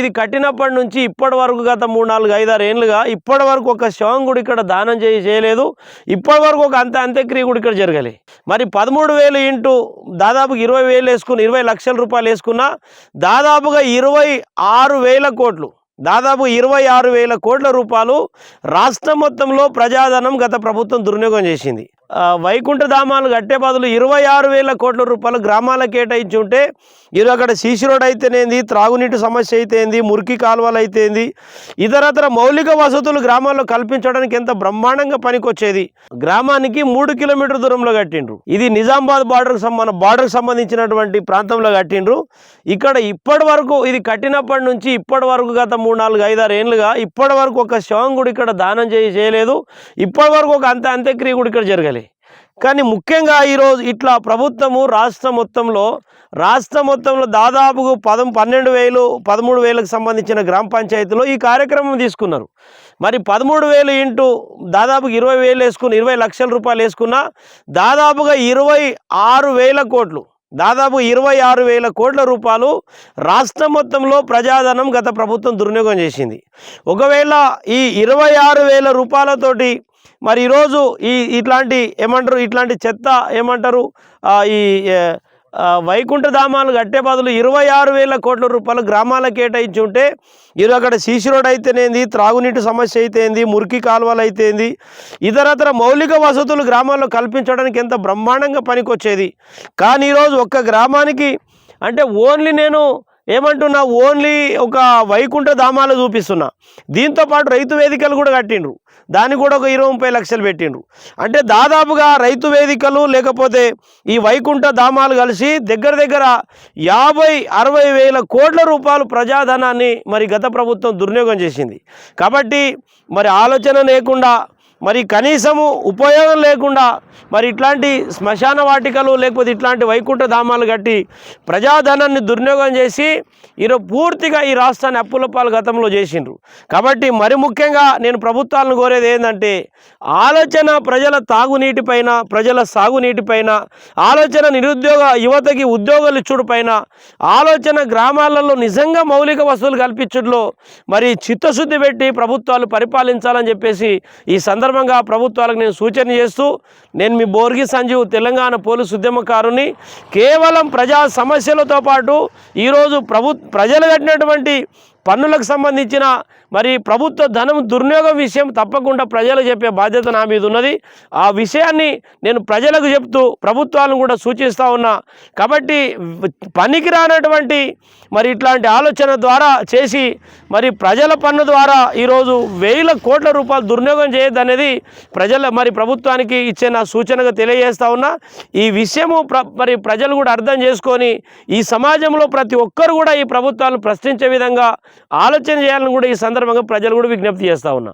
ఇది కట్టినప్పటి నుంచి ఇప్పటి వరకు గత మూడు నాలుగు ఐదారు ఏళ్ళుగా ఇప్పటి వరకు ఒక శవం కూడా ఇక్కడ దానం చేయి చేయలేదు. ఇప్పటి వరకు ఒక అంత అంత్యక్రియ కూడా ఇక్కడ జరగాలి. మరి పదమూడు వేలు ఇంటూ దాదాపు ఇరవై వేలు వేసుకుని ఇరవై లక్షల రూపాయలు వేసుకున్నా దాదాపుగా ఇరవై ఆరు వేల కోట్లు దాదాపు ఇరవై ఆరు వేల కోట్ల రూపాయలు రాష్ట్రం మొత్తంలో ప్రజాధనం గత ప్రభుత్వం దుర్వినియోగం చేసింది. వైకుంఠధామాలు వైకుంఠ ధామాలు కట్టే బదులు ఇరవై ఆరు వేల కోట్ల రూపాయలు గ్రామాలకు కేటాయించి ఉంటే ఇది అక్కడ సీసీ రోడ్ అయితేనేంది త్రాగునీటి సమస్య అయితేంది మురికి కాలువలు అయితేంది ఇతరతర మౌలిక వసతులు గ్రామాల్లో కల్పించడానికి ఎంత బ్రహ్మాండంగా పనికొచ్చేది. గ్రామానికి మూడు కిలోమీటర్ దూరంలో కట్టిండ్రు. ఇది నిజామాబాద్ బార్డర్కి మన బార్డర్కి సంబంధించినటువంటి ప్రాంతంలో కట్టిండ్రు. ఇక్కడ ఇప్పటి వరకు ఇది కట్టినప్పటి నుంచి ఇప్పటి వరకు గత మూడు నాలుగు ఐదారు ఏళ్ళుగా ఇప్పటి వరకు ఒక శవం కూడా ఇక్కడ దానం చేయ చేయలేదు. ఇప్పటి వరకు ఒక అంత అంత్యక్రియ కూడా ఇక్కడ జరగలేదు కానీ ముఖ్యంగా ఈరోజు ఇట్లా ప్రభుత్వము రాష్ట్ర మొత్తంలో రాష్ట్ర మొత్తంలో దాదాపుగా పదం పన్నెండు వేలు పదమూడు వేలకు సంబంధించిన గ్రామ పంచాయతీలో ఈ కార్యక్రమం తీసుకున్నారు. మరి పదమూడు వేలు ఇంటూ దాదాపు ఇరవై వేలు వేసుకుని ఇరవై లక్షల రూపాయలు వేసుకున్నా దాదాపుగా ఇరవై ఆరు వేల కోట్లు దాదాపు ఇరవై ఆరు వేల కోట్ల రూపాయలు రాష్ట్ర మొత్తంలో ప్రజాధనం గత ప్రభుత్వం దుర్వినియోగం చేసింది. ఒకవేళ ఈ ఇరవై ఆరు వేల రూపాయలతోటి మరి ఈరోజు ఈ ఇట్లాంటి ఏమంటారు? ఇట్లాంటి చెత్త ఏమంటారు? ఈ వైకుంఠధామాలు కట్టే బదులు ఇరవై ఆరు వేల కోట్ల రూపాయలు గ్రామాలకు కేటాయించి ఉంటే ఇది అక్కడ సీసీ రోడ్ అయితేనేంది త్రాగునీటి సమస్య అయితేంది మురికి కాలువలు అయితేంది ఇతరతర మౌలిక వసతులు గ్రామాల్లో కల్పించడానికి ఎంత బ్రహ్మాండంగా పనికొచ్చేది. కానీ ఈరోజు ఒక్క గ్రామానికి అంటే ఓన్లీ నేను ఏమంటున్నా ఓన్లీ ఒక వైకుంఠ ధామాలు చూపిస్తున్నా. దీంతో పాటు రైతు వేదికలు కూడా కట్టిండ్రు. దానికి కూడా ఒక ఇరవై ముప్పై లక్షలు పెట్టిండ్రు. అంటే దాదాపుగా రైతు వేదికలు లేకపోతే ఈ వైకుంఠ ధామాలు కలిసి దగ్గర దగ్గర యాభై అరవై వేల కోట్ల రూపాయలు ప్రజాధనాన్ని మరి గత ప్రభుత్వం దుర్వినియోగం చేసింది. కాబట్టి మరి ఆలోచన లేకుండా మరి కనీసము ఉపయోగం లేకుండా మరి ఇట్లాంటి శ్మశాన వాటికలు లేకపోతే ఇట్లాంటి వైకుంఠ ధామాలు కట్టి ప్రజాధనాన్ని దుర్వినియోగం చేసి ఈరోజు పూర్తిగా ఈ రాష్ట్రాన్ని అప్పుల పాలు గతంలో చేసిండ్రు. కాబట్టి మరి ముఖ్యంగా నేను ప్రభుత్వాలను కోరేది ఏంటంటే ఆలోచన ప్రజల తాగునీటిపైన ప్రజల సాగునీటిపైన ఆలోచన నిరుద్యోగ యువతకి ఉద్యోగాలు ఇచ్చుడు పైన ఆలోచన గ్రామాలలో నిజంగా మౌలిక వసతులు కల్పించడంలో మరి చిత్తశుద్ధి పెట్టి ప్రభుత్వాలు పరిపాలించాలని చెప్పేసి ఈ సందర్భంగా ప్రభుత్వాలకు నేను సూచన చేస్తూ నేను మీ బోర్గి సంజీవ్ తెలంగాణ పోలీసు ఉద్యమకారుని కేవలం ప్రజా సమస్యలతో పాటు ఈరోజు ప్రభు ప్రజలు కట్టినటువంటి పన్నులకు సంబంధించిన మరి ప్రభుత్వ ధనం దుర్వినియోగం విషయం తప్పకుండా ప్రజలు చెప్పే బాధ్యత నా మీద ఉన్నది. ఆ విషయాన్ని నేను ప్రజలకు చెప్తూ ప్రభుత్వాలను కూడా సూచిస్తూ ఉన్నా. కాబట్టి పనికి రానటువంటి మరి ఇట్లాంటి ఆలోచన ద్వారా చేసి మరి ప్రజల పన్ను ద్వారా ఈరోజు వేల కోట్ల రూపాయలు దుర్వినియోగం చేయొద్దనేది ప్రజల మరి ప్రభుత్వానికి ఇచ్చే నా సూచనగా తెలియజేస్తా ఉన్నా. ఈ విషయము ప్ర మరి ప్రజలు కూడా అర్థం చేసుకొని ఈ సమాజంలో ప్రతి ఒక్కరు కూడా ఈ ప్రభుత్వాలను ప్రశ్నించే విధంగా ఆలోచన చేయాలని కూడా ఈ సందర్భంగా ప్రజలు కూడా విజ్ఞప్తి చేస్తా ఉన్నా.